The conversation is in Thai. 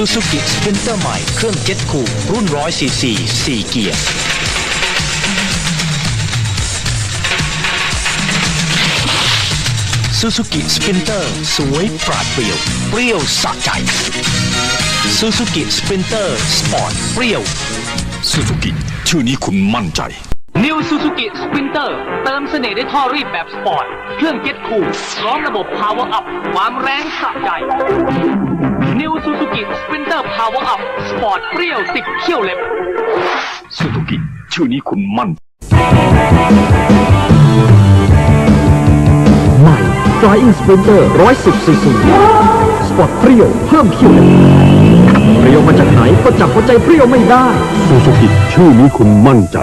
Suzuki Sprinter ใหม่เครื่องเจ็ตคูลรุ่น100ซีซี4เกียร์ Suzuki Sprinter สวยปราดเปรียว เปรี้ยวสะใจ Suzuki Sprinter Sport เปรี้ยว ซูซูกิชื่อนี้คุณมั่นใจ New Suzuki Sprinter เติมเสน่ห์ด้วยท่อรีบแบบสปอร์ต เครื่องเจ็ตคูลพร้อมระบบ Power Up ความแรงสะใจ New Suzuki Sprinter Power Up สปอร์ตเปรี้ยวติดเขี้ยวเล็บซูซูกิชื่อนี้คุณมั่นใหม่ Flying Sprinter 110 cc สปอร์ตเปรี้ยวเพิ่มเขี้ยวเล็บเปรี้ยวมาจากไหนก็จับหัวใจเปรี้ยวไม่ได้ซูซูกิชื่อนี้คุณมั่นใจ